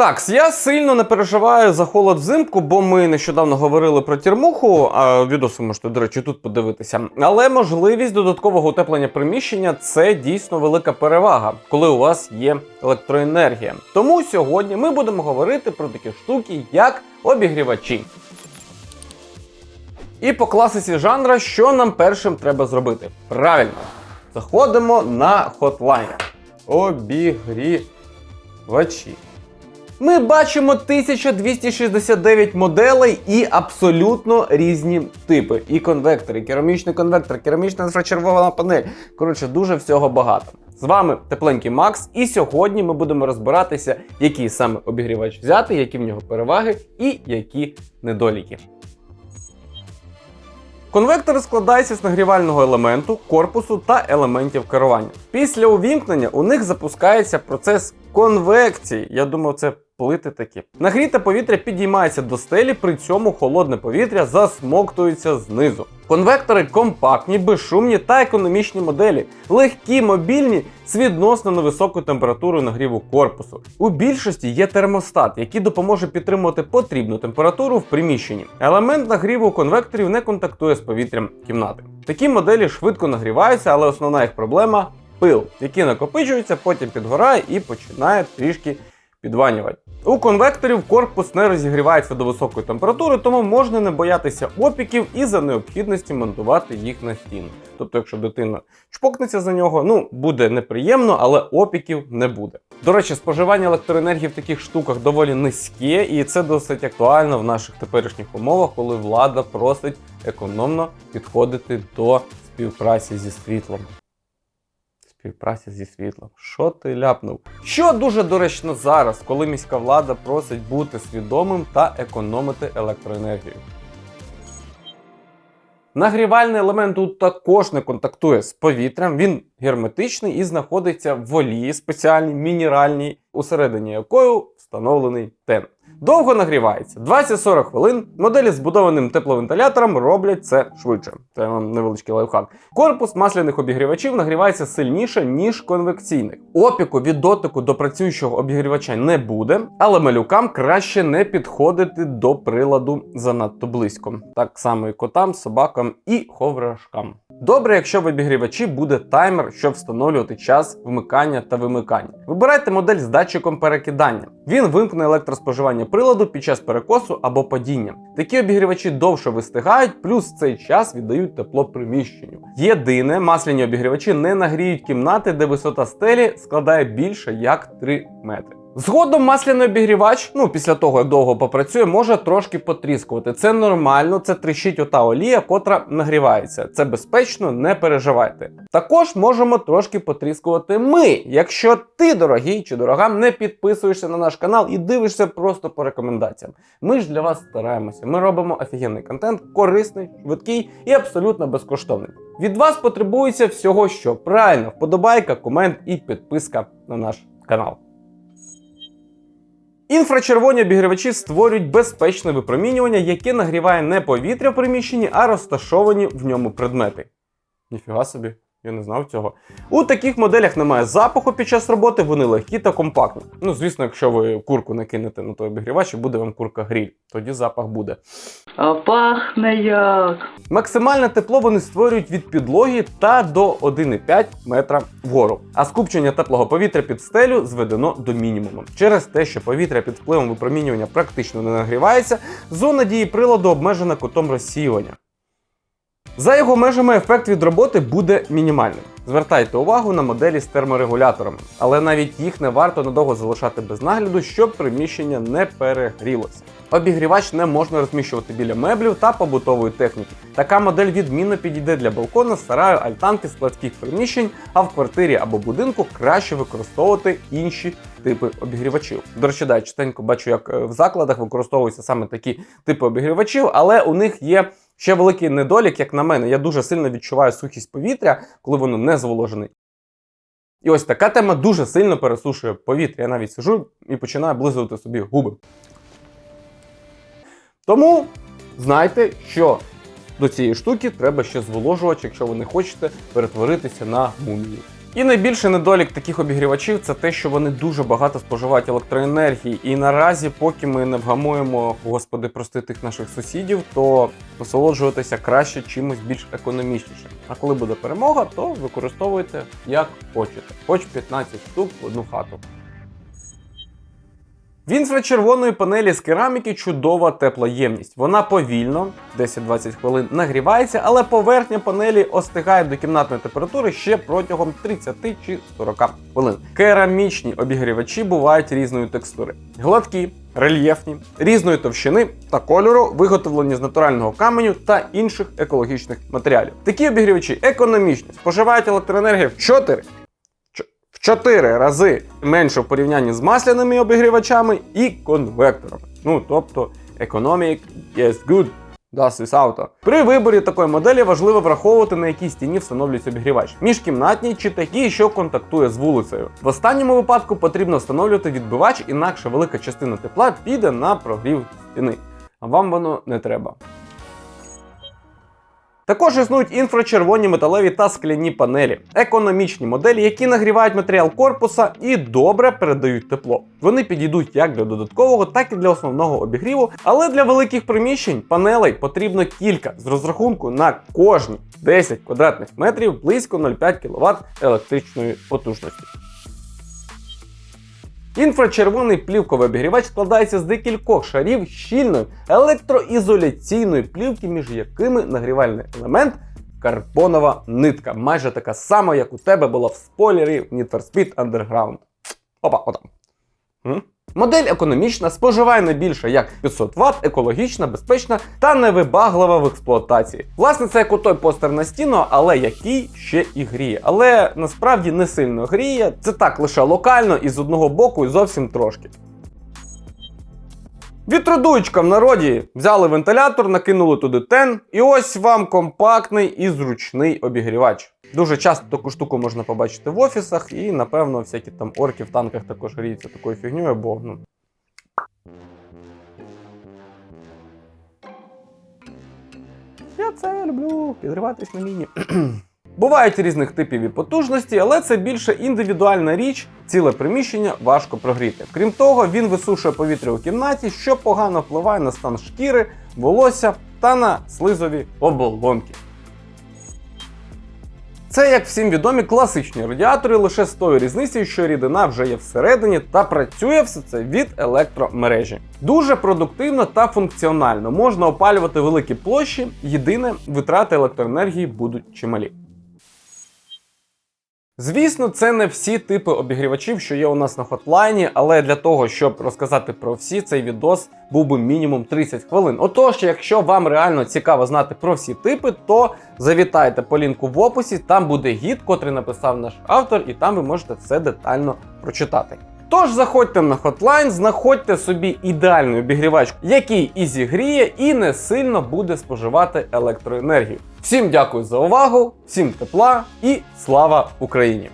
Так, я сильно не переживаю за холод взимку, бо ми нещодавно говорили про тірмуху, а відоси можете, до речі, тут подивитися. Але можливість додаткового утеплення приміщення це дійсно велика перевага, коли у вас є електроенергія. Тому сьогодні ми будемо говорити про такі штуки, як обігрівачі. І по класиці жанра, що нам першим треба зробити? Правильно, заходимо на хотлайн. Обігрівачі. Ми бачимо 1269 моделей і абсолютно різні типи. І конвектори, і керамічний конвектор, керамічна інфрачервона панель. Коротше, дуже всього багато. З вами тепленький Макс, і сьогодні ми будемо розбиратися, який саме обігрівач взяти, які в нього переваги і які недоліки. Конвектор складається з нагрівального елементу, корпусу та елементів керування. Після увімкнення у них запускається процес конвекції. Я думав, це плити такі. Нагріте повітря підіймається до стелі, при цьому холодне повітря засмоктується знизу. Конвектори компактні, безшумні та економічні моделі, легкі, мобільні з відносно невисокою температурою нагріву корпусу. У більшості є термостат, який допоможе підтримувати потрібну температуру в приміщенні. Елемент нагріву конвекторів не контактує з повітрям кімнати. Такі моделі швидко нагріваються, але основна їх проблема пил, який накопичується, потім підгорає і починає трішки підванювати. У конвекторів корпус не розігрівається до високої температури, тому можна не боятися опіків і за необхідності монтувати їх на стіну. Тобто, якщо дитина чпокнеться за нього, ну буде неприємно, але опіків не буде. До речі, споживання електроенергії в таких штуках доволі низьке, і це досить актуально в наших теперішніх умовах, коли влада просить економно підходити до співпраці зі світлом. Співпраця зі світлом. Що ти ляпнув? Що дуже доречно зараз, коли міська влада просить бути свідомим та економити електроенергію. Нагрівальний елемент тут також не контактує з повітрям, він герметичний і знаходиться в олії спеціальній мінеральній, усередині якої встановлений тен. Довго нагрівається 20-40 хвилин. Моделі з збудованим тепловентилятором роблять це швидше. Це вам невеличкий лайфхак. Корпус масляних обігрівачів нагрівається сильніше, ніж конвекційних. Опіку від дотику до працюючого обігрівача не буде, але малюкам краще не підходити до приладу занадто близько. Так само і котам, собакам і ховрашкам. Добре, якщо в обігрівачі буде таймер, щоб встановлювати час вмикання та вимикання. Вибирайте модель з датчиком перекидання. Він вимкне електроспоживання приладу під час перекосу або падіння. Такі обігрівачі довше вистигають, плюс в цей час віддають тепло приміщенню. Єдине, масляні обігрівачі не нагріють кімнати, де висота стелі складає більше як 3 метри. Згодом масляний обігрівач, ну після того як довго попрацює, може трошки потріскувати. Це нормально, це тріщить ота олія, котра нагрівається. Це безпечно, не переживайте. Також можемо трошки потріскувати ми, якщо ти, дорогий чи дорога, не підписуєшся на наш канал і дивишся просто по рекомендаціям. Ми ж для вас стараємося. Ми робимо офігенний контент, корисний, швидкий і абсолютно безкоштовний. Від вас потребується всього, що правильно, вподобайка, комент і підписка на наш канал. Інфрачервоні обігрівачі створюють безпечне випромінювання, яке нагріває не повітря в приміщенні, а розташовані в ньому предмети. Ніфіга собі, я не знав цього. У таких моделях немає запаху під час роботи, вони легкі та компактні. Ну, звісно, якщо ви курку накинете на той обігрівач і буде вам курка гріль, тоді запах буде. А пахне як. Максимальне тепло вони створюють від підлоги та до 1,5 метра вгору. А скупчення теплого повітря під стелю зведено до мінімуму. Через те, що повітря під впливом випромінювання практично не нагрівається, зона дії приладу обмежена кутом розсіювання. За його межами ефект від роботи буде мінімальним. Звертайте увагу на моделі з терморегуляторами, але навіть їх не варто надовго залишати без нагляду, щоб приміщення не перегрілося. Обігрівач не можна розміщувати біля меблів та побутової техніки. Така модель відмінно підійде для балкона, сараю, альтанки, складських приміщень, а в квартирі або будинку краще використовувати інші типи обігрівачів. До речі, да, частенько бачу, як е, в закладах використовуються саме такі типи обігрівачів, але у них є ще великий недолік, як на мене. Я дуже сильно відчуваю сухість повітря, коли воно не зволожене. І ось така тема дуже сильно пересушує повітря. Я навіть сижу і починаю облизувати собі губи. Тому знайте, що до цієї штуки треба ще зволожувач, якщо ви не хочете перетворитися на мумію. І найбільший недолік таких обігрівачів це те, що вони дуже багато споживають електроенергії. І наразі, поки ми не вгамуємо, господи, прости тих наших сусідів, то насолоджуватися краще чимось більш економічнішим. А коли буде перемога, то використовуйте як хочете, хоч 15 штук в одну хату. В інфрачервоної панелі з кераміки чудова теплоємність. Вона повільно, 10-20 хвилин, нагрівається, але поверхня панелі остигає до кімнатної температури ще протягом 30 чи 40 хвилин. Керамічні обігрівачі бувають різної текстури: гладкі, рельєфні, різної товщини та кольору, виготовлені з натурального каменю та інших екологічних матеріалів. Такі обігрівачі економічні, споживають електроенергію в 4 в 4 рази менше в порівнянні з масляними обігрівачами і конвекторами. Ну тобто, economic is good. Das is auto. При виборі такої моделі важливо враховувати, на якій стіні встановлюється обігрівач. Міжкімнатній чи такий, що контактує з вулицею. В останньому випадку потрібно встановлювати відбивач, інакше велика частина тепла піде на прогрів стіни. А вам воно не треба. Також існують інфрачервоні металеві та скляні панелі, економічні моделі, які нагрівають матеріал корпуса і добре передають тепло. Вони підійдуть як для додаткового, так і для основного обігріву, але для великих приміщень панелей потрібно кілька з розрахунку на кожні 10 квадратних метрів близько 0,5 кВт електричної потужності. Інфрачервоний плівковий обігрівач складається з декількох шарів щільної електроізоляційної плівки, між якими нагрівальний елемент карбонова нитка, майже така сама, як у тебе була в спойлері в Need for Speed Underground. Опа, отам. Модель економічна, споживає не більше як 500 Вт, екологічна, безпечна та невибаглива в експлуатації. Власне, це як отой той постер на стіну, але який ще і гріє. Але насправді не сильно гріє. Це так лише локально і з одного боку і зовсім трошки. Вітродуючка в народі взяли вентилятор, накинули туди тен, і ось вам компактний і зручний обігрівач. Дуже часто таку штуку можна побачити в офісах, і напевно всякі там орки в танках також гріються такою фігньою, бо ну. Я це люблю, підриватись на міні. Бувають різних типів і потужності, але це більше індивідуальна річ, ціле приміщення важко прогріти. Крім того, він висушує повітря у кімнаті, що погано впливає на стан шкіри, волосся та на слизові оболонки. Це, як всім відомі, класичні радіатори, лише з тою різницею, що рідина вже є всередині та працює все це від електромережі. Дуже продуктивно та функціонально можна опалювати великі площі, єдине витрати електроенергії будуть чималі. Звісно, це не всі типи обігрівачів, що є у нас на хотлайні, але для того, щоб розказати про всі, цей відос був би мінімум 30 хвилин. Отож, якщо вам реально цікаво знати про всі типи, то завітайте по лінку в описі, там буде гід, котрий написав наш автор, і там ви можете все детально прочитати. Тож заходьте на хотлайн, знаходьте собі ідеальний обігрівач, який і зігріє, і не сильно буде споживати електроенергію. Всім дякую за увагу, всім тепла і слава Україні!